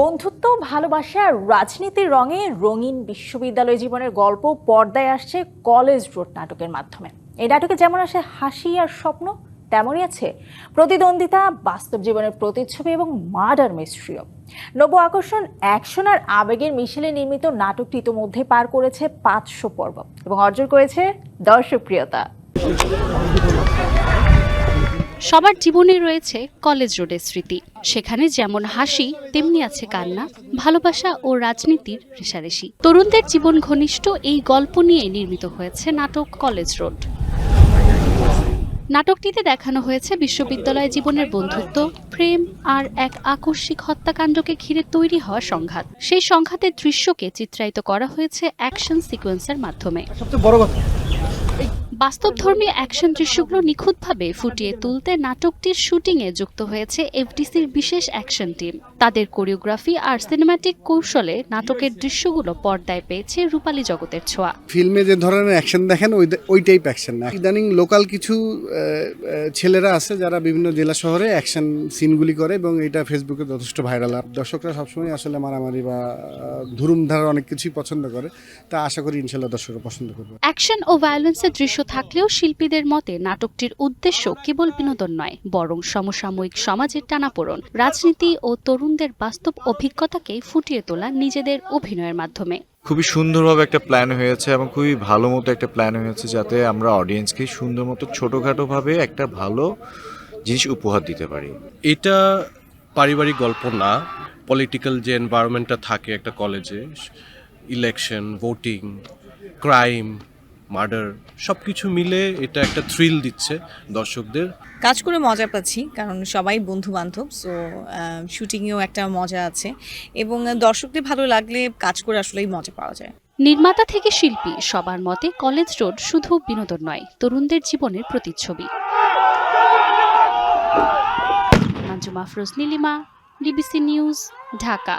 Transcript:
বন্ধুত্ব, ভালোবাসা রাজনীতির রঙে রঙিন বিশ্ববিদ্যালয় জীবনের গল্প পর্দায় আসছে কলেজ রোড নাটকের মাধ্যমে। এই নাটকে যেমন আসে হাসি আর স্বপ্ন, তেমনই আছে প্রতিদ্বন্দ্বিতা, বাস্তব জীবনের প্রতিচ্ছবি এবং মার্ডার মিস্ট্রিও। নব আকর্ষণ, অ্যাকশন আর আবেগের মিশেলে নির্মিত নাটকটি ইতোমধ্যে পার করেছে পাঁচশো পর্ব এবং অর্জন করেছে দর্শকপ্রিয়তা। সবার জীবনে রয়েছে কলেজ রোডের স্মৃতি। সেখানে যেমন হাসি, তেমনি আছে কান্না, ভালোবাসা ও রাজনীতির রেশারেশি। তরুণদের জীবন ঘনিষ্ঠ এই গল্প নিয়ে নির্মিত হয়েছে নাটক কলেজ রোড। নাটকটিতে দেখানো হয়েছে বিশ্ববিদ্যালয় জীবনের বন্ধুত্ব, প্রেম আর এক আকস্মিক হত্যাকাণ্ডকে ঘিরে তৈরি হওয়া সংঘাত। সেই সংঘাতের দৃশ্যকে চিত্রায়িত করা হয়েছে অ্যাকশন সিকোয়েন্সের মাধ্যমে। সবচেয়ে বড় কথা বাস্তবধর্মী অ্যাকশন দৃশ্যগুলো নিখুঁতভাবে ফুটিয়ে তুলতে নাটকটির শুটিংয়ে যুক্ত হয়েছে এফডিসির বিশেষ অ্যাকশন টিম। তাদের কোরিওগ্রাফি আর সিনেম্যাটিক কৌশলে নাটকের দৃশ্যগুলো পর্দায় পেয়েছে রূপালী জগতের ছোঁয়া। ফিল্মে যে ধরনের অ্যাকশন দেখেন ওই ওই টাইপ অ্যাকশন না। ইদানিং লোকাল কিছু ছেলেরা আছে যারা বিভিন্ন জেলা শহরে অ্যাকশন সিনগুলি করে এবং এটা ফেসবুকে যথেষ্ট ভাইরাল। দর্শকরা সবসময় আসলে মারামারি বা ধুরুমধার অনেক কিছুই পছন্দ করে। তা আশা করি ইনশাল্লাহ দর্শকরা পছন্দ করবে। অ্যাকশন ও ভায়োলেন্সের দৃশ্য থাকলেও শিল্পীদের মতে নাটকটির উদ্দেশ্য কেবল বিনোদন নয় বরং সমসাময়িক সমাজের টানাপোড়ন রাজনীতি ও তরুণদের বাস্তব অভিজ্ঞতাকে ফুটিয়ে তোলা নিজেদের অভিনয়ের মাধ্যমে। খুবই সুন্দরভাবে একটা প্ল্যান হয়েছে এবং খুবই ভালো মতো একটা প্ল্যান হয়েছে যাতে আমরা অডিয়েন্সকে সুন্দর মতো ছোটোখাটোভাবে একটা ভালো জিনিস উপহার দিতে পারি। এটা পারিবারিক গল্প না পলিটিক্যাল যে এনভায়রনমেন্টটা থাকে একটা কলেজে ইলেকশন ভোটিং ক্রাইম মার্ডার সব কিছু মিলে এটা একটা থ্রিল দিচ্ছে দর্শকদের। কাজ করে মজা পাচ্ছি কারণ সবাই বন্ধু বান্ধব সো শুটিংয়েও একটা মজা আছে। এবং দর্শকদের ভালো লাগলে কাজ করে আসলেই মজা পাওয়া যায়। নির্মাতা থেকে শিল্পী সবার মতে কলেজ রোড শুধু বিনোদন নয় তরুণদের জীবনের প্রতিচ্ছবি। Manjuma Afroz Nilima DBC news Dhaka.